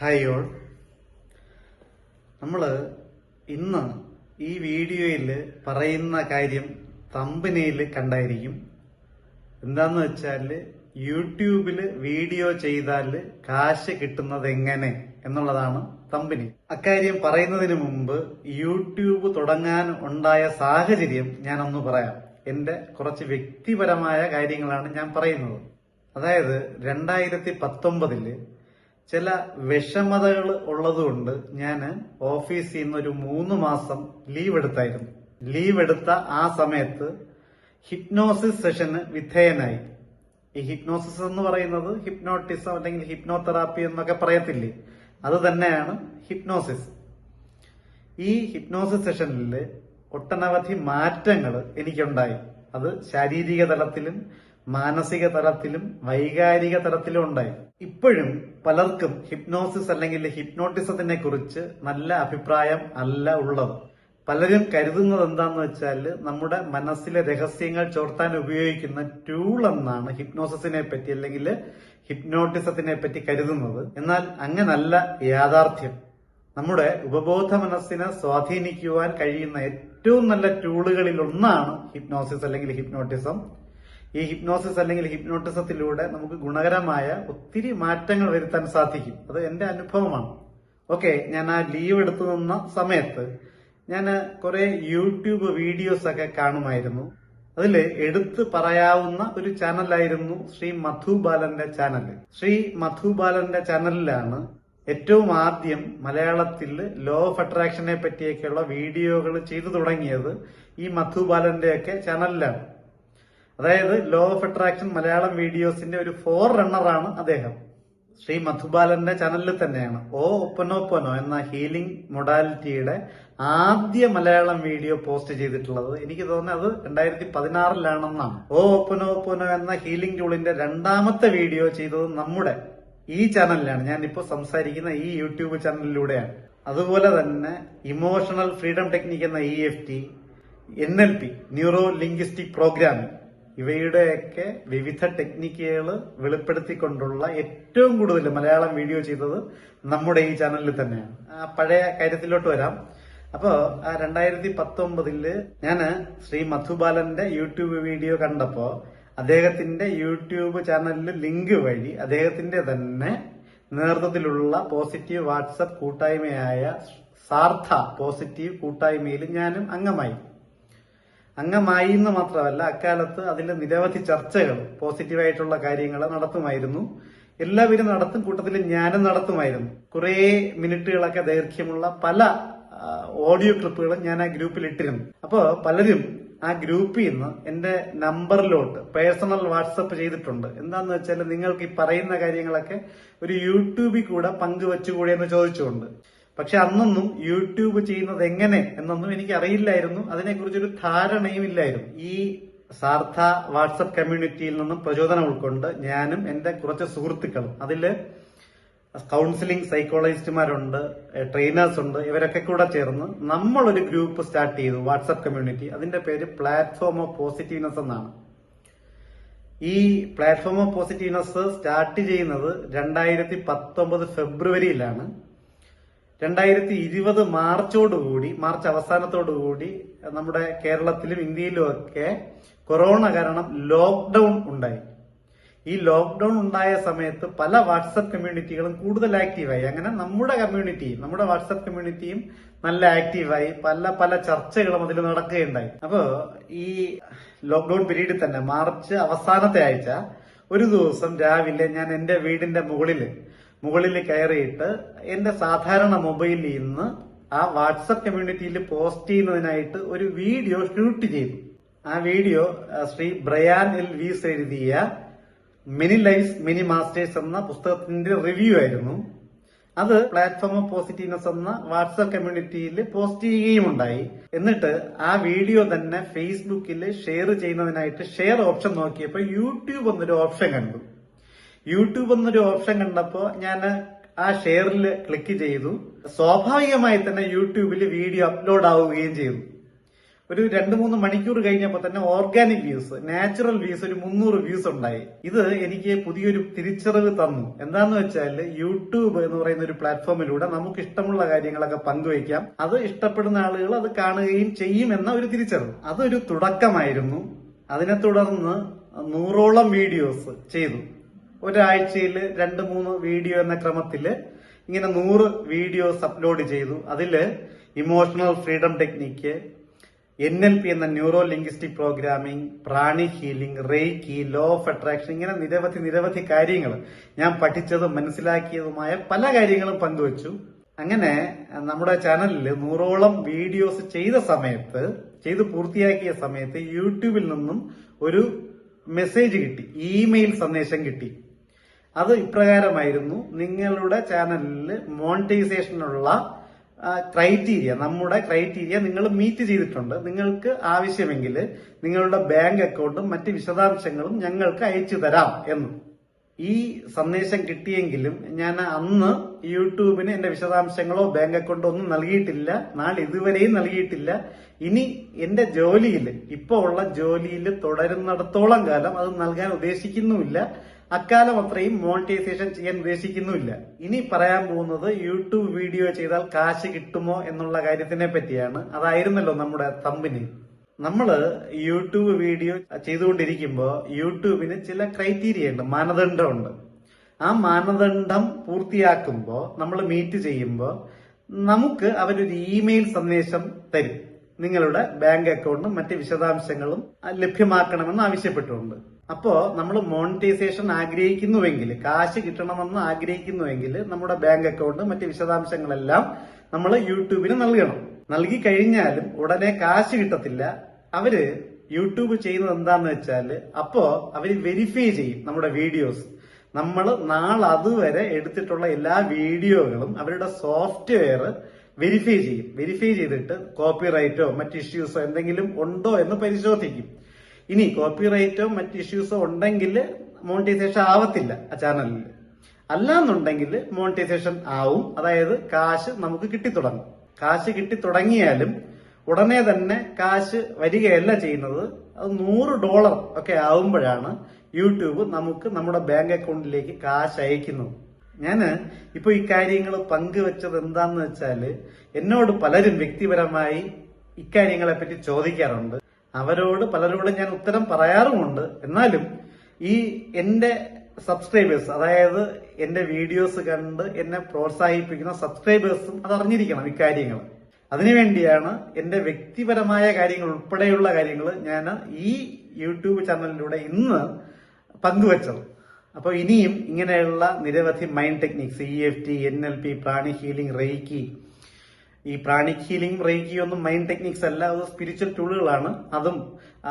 Hi all നമ്മൾ ഇന്ന് ഈ വീഡിയോയിൽ പറയുന്ന കാര്യം തമ്പനയിൽ കണ്ടായിരിക്കും. എന്താന്ന് വെച്ചാൽ യൂട്യൂബിൽ വീഡിയോ ചെയ്താൽ കാശ് കിട്ടുന്നത് എങ്ങനെ എന്നുള്ളതാണ് തമ്പനി അക്കാര്യം പറയുന്നതിന് മുമ്പ് യൂട്യൂബ് തുടങ്ങാൻ ഉണ്ടായ സാഹചര്യം ഞാനൊന്ന് പറയാം. എന്റെ കുറച്ച് വ്യക്തിപരമായ കാര്യങ്ങളാണ് ഞാൻ പറയുന്നത്. അതായത് രണ്ടായിരത്തി പത്തൊമ്പതിൽ ചില വിഷമതകൾ ഉള്ളതുകൊണ്ട് ഞാൻ ഓഫീസിൽ നിന്ന് ഒരു മൂന്ന് മാസം ലീവ് എടുത്തായിരുന്നു. ലീവ് എടുത്ത ആ സമയത്ത് ഹിപ്നോസിസ് സെഷന് വിധേയനായി. ഈ ഹിപ്നോസിസ് എന്ന് പറയുന്നത് ഹിപ്നോട്ടിസം അല്ലെങ്കിൽ ഹിപ്നോതെറാപ്പി എന്നൊക്കെ പറയത്തില്ലേ? അത് തന്നെയാണ് ഹിപ്നോസിസ് ഈ ഹിപ്നോസിസ് സെഷനിൽ ഒട്ടനവധി മാറ്റങ്ങൾ എനിക്കുണ്ടായി. അത് ശാരീരിക തലത്തിലും മാനസിക തലത്തിലും വൈകാരിക തലത്തിലും ഉണ്ടായി. ഇപ്പോഴും പലർക്കും ഹിപ്നോസിസ് അല്ലെങ്കിൽ ഹിപ്നോട്ടിസത്തിനെ കുറിച്ച് നല്ല അഭിപ്രായം അല്ല ഉള്ളത്. പലരും കരുതുന്നത് എന്താന്ന് വെച്ചാൽ നമ്മുടെ മനസ്സിലെ രഹസ്യങ്ങൾ ചോർത്താൻ ഉപയോഗിക്കുന്ന ടൂൾ എന്നാണ് ഹിപ്നോസിസിനെ പറ്റി അല്ലെങ്കിൽ ഹിപ്നോട്ടിസത്തിനെ പറ്റി കരുതുന്നത്. എന്നാൽ അങ്ങനല്ല യാഥാർത്ഥ്യം. നമ്മുടെ ഉപബോധ മനസ്സിനെ സ്വാധീനിക്കുവാൻ കഴിയുന്ന ഏറ്റവും നല്ല ടൂളുകളിൽ ഒന്നാണ് ഹിപ്നോസിസ് അല്ലെങ്കിൽ ഹിപ്നോട്ടിസം ഈ ഹിപ്നോസിസ് അല്ലെങ്കിൽ ഹിപ്നോട്ടിസത്തിലൂടെ നമുക്ക് ഗുണകരമായ ഒത്തിരി മാറ്റങ്ങൾ വരുത്താൻ സാധിക്കും. അത് എന്റെ അനുഭവമാണ്. ഓക്കെ ഞാൻ ആ ലീവ് എടുത്തു നിന്ന സമയത്ത് ഞാൻ കുറെ യൂട്യൂബ് വീഡിയോസ് ഒക്കെ കാണുമായിരുന്നു. അതിൽ എടുത്തു പറയാവുന്ന ഒരു ചാനലായിരുന്നു ശ്രീ മധുബാലന്റെ ചാനൽ. ശ്രീ മധുബാലന്റെ ചാനലിലാണ് ഏറ്റവും ആദ്യം മലയാളത്തിൽ ലോ ഓഫ് അട്രാക്ഷനെ പറ്റിയൊക്കെയുള്ള വീഡിയോകൾ ചെയ്തു തുടങ്ങിയത് ഈ മധുബാലന്റെ ഒക്കെ ചാനലിലാണ്. അതായത് ലോ ഓഫ് അട്രാക്ഷൻ മലയാളം വീഡിയോസിന്റെ ഒരു ഫോർ റണ്ണറാണ് അദ്ദേഹം. ശ്രീ മധുബാലന്റെ ചാനലിൽ തന്നെയാണ്. ഓ ഒപ്പനോപ്പനോ എന്ന ഹീലിംഗ് മൊഡാലിറ്റിയുടെ ആദ്യ മലയാളം വീഡിയോ പോസ്റ്റ് ചെയ്തിട്ടുള്ളത്. എനിക്ക് തോന്നുന്നത് അത് രണ്ടായിരത്തി പതിനാറിലാണെന്നാണ് ഓ ഒപ്പനോപ്പനോ എന്ന ഹീലിംഗ് ടൂളിന്റെ രണ്ടാമത്തെ വീഡിയോ ചെയ്തത് നമ്മുടെ ഈ ചാനലിലാണ് ഞാൻ ഇപ്പോൾ സംസാരിക്കുന്ന ഈ യൂട്യൂബ് ചാനലിലൂടെയാണ് അതുപോലെ തന്നെ ഇമോഷണൽ ഫ്രീഡം ടെക്നിക് എന്ന E F T N L P neuro linguistic programming ഇവയുടെയൊക്കെ വിവിധ ടെക്നിക്കുകൾ വെളിപ്പെടുത്തിക്കൊണ്ടുള്ള ഏറ്റവും കൂടുതൽ മലയാളം വീഡിയോ ചെയ്തത് നമ്മുടെ ഈ ചാനലിൽ തന്നെയാണ്. ആ പഴയ കാര്യത്തിലോട്ട് വരാം. അപ്പോ ആ രണ്ടായിരത്തി പത്തൊമ്പതിൽ ഞാൻ ശ്രീ മധുബാലന്റെ യൂട്യൂബ് വീഡിയോ കണ്ടപ്പോ അദ്ദേഹത്തിന്റെ യൂട്യൂബ് ചാനലിൽ ലിങ്ക് വഴി അദ്ദേഹത്തിന്റെ തന്നെ നേതൃത്വത്തിലുള്ള പോസിറ്റീവ് വാട്സപ്പ് കൂട്ടായ്മയായ സാർത്ഥ പോസിറ്റീവ് കൂട്ടായ്മയിൽ ഞാനും അംഗമായി. അംഗമായി എന്ന് മാത്രമല്ല അക്കാലത്ത് അതിൽ നിരവധി ചർച്ചകൾ പോസിറ്റീവായിട്ടുള്ള കാര്യങ്ങൾ നടത്തുമായിരുന്നു. എല്ലാവരും നടത്തും കൂട്ടത്തിൽ ഞാനും നടത്തുമായിരുന്നു. കുറേ മിനിറ്റുകളൊക്കെ ദൈർഘ്യമുള്ള പല ഓഡിയോ ക്ലിപ്പുകളും ഞാൻ ആ ഗ്രൂപ്പിൽ ഇട്ടിരുന്നു അപ്പോൾ പലരും ആ ഗ്രൂപ്പിൽ നിന്ന് എന്റെ നമ്പറിലോട്ട് പേഴ്സണൽ വാട്സപ്പ് ചെയ്തിട്ടുണ്ട്. എന്താന്ന് വെച്ചാൽ നിങ്ങൾക്ക് ഈ പറയുന്ന കാര്യങ്ങളൊക്കെ ഒരു യൂട്യൂബിൽ കൂടെ പങ്കുവെച്ചുകൂടെ എന്ന് ചോദിച്ചുകൊണ്ട്. പക്ഷെ അന്നൊന്നും യൂട്യൂബ് ചെയ്യുന്നത് എങ്ങനെ എന്നൊന്നും എനിക്ക് അറിയില്ലായിരുന്നു അതിനെക്കുറിച്ചൊരു ധാരണയും ഇല്ലായിരുന്നു. ഈ സാർത്ഥ വാട്സപ്പ് കമ്മ്യൂണിറ്റിയിൽ നിന്നും പ്രചോദനം ഉൾക്കൊണ്ട് ഞാനും എന്റെ കുറച്ച് സുഹൃത്തുക്കളും അതിൽ കൗൺസിലിംഗ് സൈക്കോളജിസ്റ്റുമാരുണ്ട് ട്രെയിനേഴ്സ് ഉണ്ട് ഇവരൊക്കെ കൂടെ ചേർന്ന് നമ്മളൊരു ഗ്രൂപ്പ് സ്റ്റാർട്ട് ചെയ്തു വാട്സപ്പ് കമ്മ്യൂണിറ്റി. അതിന്റെ പേര് പ്ലാറ്റ്ഫോം ഓഫ് പോസിറ്റീവ്നെസ് എന്നാണ്. ഈ പ്ലാറ്റ്ഫോം ഓഫ് പോസിറ്റീവ്നെസ് സ്റ്റാർട്ട് ചെയ്യുന്നത് രണ്ടായിരത്തി പത്തൊമ്പത് ഫെബ്രുവരിയിലാണ്. രണ്ടായിരത്തി ഇരുപത് മാർച്ചോടുകൂടി മാർച്ച് അവസാനത്തോടുകൂടി നമ്മുടെ കേരളത്തിലും ഇന്ത്യയിലും ഒക്കെ കൊറോണ കാരണം ലോക്ക്ഡൌൺ ഉണ്ടായി. ഈ ലോക്ക്ഡൌൺ ഉണ്ടായ സമയത്ത് പല വാട്സപ്പ് കമ്മ്യൂണിറ്റികളും കൂടുതൽ ആക്റ്റീവായി. അങ്ങനെ നമ്മുടെ കമ്മ്യൂണിറ്റി നമ്മുടെ വാട്സപ്പ് കമ്മ്യൂണിറ്റിയും നല്ല ആക്റ്റീവായി. പല പല ചർച്ചകളും അതിൽ നടക്കുകയുണ്ടായി. അപ്പോ ഈ ലോക്ക്ഡൌൺ പീരീഡിൽ തന്നെ മാർച്ച് അവസാനത്തെ ആഴ്ച ഒരു ദിവസം രാവിലെ ഞാൻ എന്റെ വീടിന്റെ മുകളിൽ മുകളിൽ കയറിയിട്ട് എന്റെ സാധാരണ മൊബൈലിൽ നിന്ന് ആ വാട്സപ്പ് കമ്മ്യൂണിറ്റിയിൽ പോസ്റ്റ് ചെയ്യുന്നതിനായിട്ട് ഒരു വീഡിയോ ഷൂട്ട് ചെയ്തു. ആ video Shri Brian L Weiss എഴുതിയ മിനി ലൈഫ് മിനി മാസ്റ്റേഴ്സ് എന്ന പുസ്തകത്തിന്റെ റിവ്യൂ ആയിരുന്നു. അത് പ്ലാറ്റ്ഫോം ഓഫ് പോസിറ്റീവ്നെസ് എന്ന വാട്സപ്പ് കമ്മ്യൂണിറ്റിയിൽ പോസ്റ്റ് ചെയ്യുകയും ഉണ്ടായി. എന്നിട്ട് ആ വീഡിയോ തന്നെ ഫേസ്ബുക്കിൽ ഷെയർ ചെയ്യുന്നതിനായിട്ട് ഷെയർ ഓപ്ഷൻ നോക്കിയപ്പോൾ യൂട്യൂബ് എന്നൊരു ഓപ്ഷൻ കണ്ടു. യൂട്യൂബ് എന്നൊരു ഓപ്ഷൻ കണ്ടപ്പോ ഞാൻ ആ ഷെയറിൽ ക്ലിക്ക് ചെയ്തു. സ്വാഭാവികമായി തന്നെ യൂട്യൂബിൽ വീഡിയോ അപ്ലോഡ് ആവുകയും ചെയ്തു. ഒരു രണ്ട് മൂന്ന് മണിക്കൂർ കഴിഞ്ഞപ്പോൾ തന്നെ ഓർഗാനിക് വ്യൂസ് നാച്ചുറൽ വ്യൂസ് ഒരു മുന്നൂറ് വ്യൂസ് ഉണ്ടായി. ഇത് എനിക്ക് പുതിയൊരു തിരിച്ചറിവ് തന്നു. എന്താന്ന് വെച്ചാൽ യൂട്യൂബ് എന്ന് പറയുന്ന ഒരു പ്ലാറ്റ്ഫോമിലൂടെ നമുക്ക് ഇഷ്ടമുള്ള കാര്യങ്ങളൊക്കെ പങ്കുവയ്ക്കാം. അത് ഇഷ്ടപ്പെടുന്ന ആളുകൾ അത് കാണുകയും ചെയ്യും എന്ന ഒരു തിരിച്ചറിവ്. അതൊരു തുടക്കമായിരുന്നു. അതിനെ തുടർന്ന് നൂറോളം വീഡിയോസ് ചെയ്തു. ഒരാഴ്ചയിൽ രണ്ട് മൂന്ന് വീഡിയോ എന്ന ക്രമത്തിൽ ഇങ്ങനെ നൂറ് വീഡിയോസ് അപ്ലോഡ് ചെയ്തു. അതിൽ emotional freedom technique N L P എന്ന neuro linguistic programming pranic healing reiki law of attraction ഇങ്ങനെ നിരവധി നിരവധി കാര്യങ്ങൾ ഞാൻ പഠിച്ചതും മനസ്സിലാക്കിയതുമായ പല കാര്യങ്ങളും പങ്കുവച്ചു. അങ്ങനെ നമ്മുടെ ചാനലിൽ നൂറോളം വീഡിയോസ് ചെയ്ത സമയത്ത് ചെയ്ത് പൂർത്തിയാക്കിയ സമയത്ത് യൂട്യൂബിൽ നിന്നും ഒരു മെസ്സേജ് കിട്ടി ഇമെയിൽ സന്ദേശം കിട്ടി. അത് ഇപ്രകാരമായിരുന്നു. നിങ്ങളുടെ ചാനലിൽ മോണിറ്റൈസേഷനുള്ള ക്രൈറ്റീരിയ നമ്മുടെ ക്രൈറ്റീരിയ നിങ്ങൾ മീറ്റ് ചെയ്തിട്ടുണ്ട്. നിങ്ങൾക്ക് ആവശ്യമെങ്കിൽ നിങ്ങളുടെ ബാങ്ക് അക്കൗണ്ടും മറ്റ് വിശദാംശങ്ങളും ഞങ്ങൾക്ക് അയച്ചു തരാം എന്ന്. ഈ സന്ദേശം കിട്ടിയെങ്കിലും ഞാൻ അന്ന് യൂട്യൂബിന് എന്റെ വിശദാംശങ്ങളോ ബാങ്ക് അക്കൗണ്ടോ ഒന്നും നൽകിയിട്ടില്ല. നാളെ ഇതുവരെയും നൽകിയിട്ടില്ല. ഇനി എന്റെ ജോലിയിൽ ഇപ്പോ ഉള്ള ജോലിയിൽ തുടരുന്നിടത്തോളം കാലം അത് നൽകാൻ ഉദ്ദേശിക്കുന്നുമില്ല. അക്കാലം അത്രയും മോണിറ്റൈസേഷൻ ചെയ്യാൻ ഉദ്ദേശിക്കുന്നുമില്ല. ഇനി പറയാൻ പോകുന്നത് യൂട്യൂബ് വീഡിയോ ചെയ്താൽ കാശ് കിട്ടുമോ എന്നുള്ള കാര്യത്തിനെ പറ്റിയാണ്. അതായിരുന്നല്ലോ നമ്മുടെ തമ്പിന്. നമ്മൾ യൂട്യൂബ് വീഡിയോ ചെയ്തുകൊണ്ടിരിക്കുമ്പോൾ യൂട്യൂബിന് ചില ക്രൈറ്റീരിയ ഉണ്ട് മാനദണ്ഡമുണ്ട്. ആ മാനദണ്ഡം പൂർത്തിയാക്കുമ്പോൾ നമ്മൾ മീറ്റ് ചെയ്യുമ്പോൾ നമുക്ക് അവരൊരു ഇമെയിൽ സന്ദേശം തരും. നിങ്ങളുടെ ബാങ്ക് അക്കൗണ്ടും മറ്റ് വിശദാംശങ്ങളും ലഭ്യമാക്കണമെന്ന് ആവശ്യപ്പെട്ടുകൊണ്ട് അപ്പോ നമ്മൾ മോണിറ്റൈസേഷൻ ആഗ്രഹിക്കുന്നുവെങ്കിൽ കാശ് കിട്ടണമെന്ന് ആഗ്രഹിക്കുന്നുവെങ്കിൽ നമ്മുടെ ബാങ്ക് അക്കൗണ്ട് മറ്റ് വിശദാംശങ്ങളെല്ലാം നമ്മൾ യൂട്യൂബിന് നൽകണം. നൽകി കഴിഞ്ഞാലും ഉടനെ കാശ് കിട്ടത്തില്ല. അവർ യൂട്യൂബ് ചെയ്യുന്നത് എന്താന്ന് വെച്ചാൽ അപ്പോ അവർ വെരിഫൈ ചെയ്യും നമ്മുടെ വീഡിയോസ് നമ്മൾ നാളെ അതുവരെ എടുത്തിട്ടുള്ള എല്ലാ വീഡിയോകളും അവരുടെ സോഫ്റ്റ്വെയർ വെരിഫൈ ചെയ്യും. വെരിഫൈ ചെയ്തിട്ട് കോപ്പിറൈറ്റോ മറ്റ് ഇഷ്യൂസോ എന്തെങ്കിലും ഉണ്ടോ എന്ന് പരിശോധിക്കും. ഇനി കോപ്പിറൈറ്റോ മറ്റ് ഇഷ്യൂസോ ഉണ്ടെങ്കിൽ മോണിറ്റൈസേഷൻ ആവത്തില്ല ആ ചാനലിൽ അല്ലാന്നുണ്ടെങ്കിൽ മോണിറ്റൈസേഷൻ ആവും. അതായത് കാശ് നമുക്ക് കിട്ടിത്തുടങ്ങും. കാശ് കിട്ടിത്തുടങ്ങിയാലും ഉടനെ തന്നെ കാശ് വരികയല്ല ചെയ്യുന്നത്. അത് നൂറ് ഡോളർ ഒക്കെ ആവുമ്പോഴാണ് യൂട്യൂബ് നമുക്ക് നമ്മുടെ ബാങ്ക് അക്കൗണ്ടിലേക്ക് കാശ് അയക്കുന്നത് ഞാൻ ഇപ്പൊ ഈ കാര്യങ്ങൾ പങ്കുവെച്ചത് എന്താന്ന് വെച്ചാൽ എന്നോട് പലരും വ്യക്തിപരമായി ഇക്കാര്യങ്ങളെപ്പറ്റി ചോദിക്കാറുണ്ട്. അവരോട് പലരോടും ഞാൻ ഉത്തരം പറയാറുമുണ്ട്. എന്നാലും ഈ എന്റെ സബ്സ്ക്രൈബേഴ്സ് അതായത് എന്റെ വീഡിയോസ് കണ്ട് എന്നെ പ്രോത്സാഹിപ്പിക്കുന്ന സബ്സ്ക്രൈബേഴ്സും അത് അറിഞ്ഞിരിക്കണം ഇക്കാര്യങ്ങൾ അതിനുവേണ്ടിയാണ് എന്റെ വ്യക്തിപരമായ കാര്യങ്ങൾ ഉൾപ്പെടെയുള്ള കാര്യങ്ങൾ ഞാൻ ഈ യൂട്യൂബ് ചാനലിലൂടെ ഇന്ന് പങ്കുവച്ചത്. അപ്പോൾ ഇനിയും ഇങ്ങനെയുള്ള നിരവധി mind techniques E F T N L P pranic healing reiki ഈ പ്രാണിക് ഹീലിംഗ് റേക്കി ഒന്നും മൈൻഡ് ടെക്നിക്സ് അല്ല അത് സ്പിരിച്വൽ ടൂളുകളാണ് അതും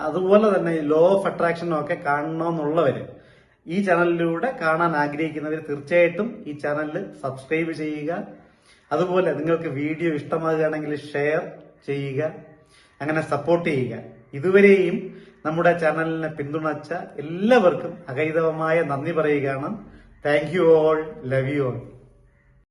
അതുപോലെ തന്നെ ലോ ഓഫ് അട്രാക്ഷനും ഒക്കെ കാണണമെന്നുള്ളവര് ഈ ചാനലിലൂടെ കാണാൻ ആഗ്രഹിക്കുന്നവർ തീർച്ചയായിട്ടും ഈ ചാനലിൽ സബ്സ്ക്രൈബ് ചെയ്യുക. അതുപോലെ നിങ്ങൾക്ക് വീഡിയോ ഇഷ്ടമാകുകയാണെങ്കിൽ ഷെയർ ചെയ്യുക. അങ്ങനെ സപ്പോർട്ട് ചെയ്യുക. ഇതുവരെയും നമ്മുടെ ചാനലിനെ പിന്തുണച്ച എല്ലാവർക്കും അകൈതവമായ നന്ദി പറയുകയാണ്. Thank you all love you all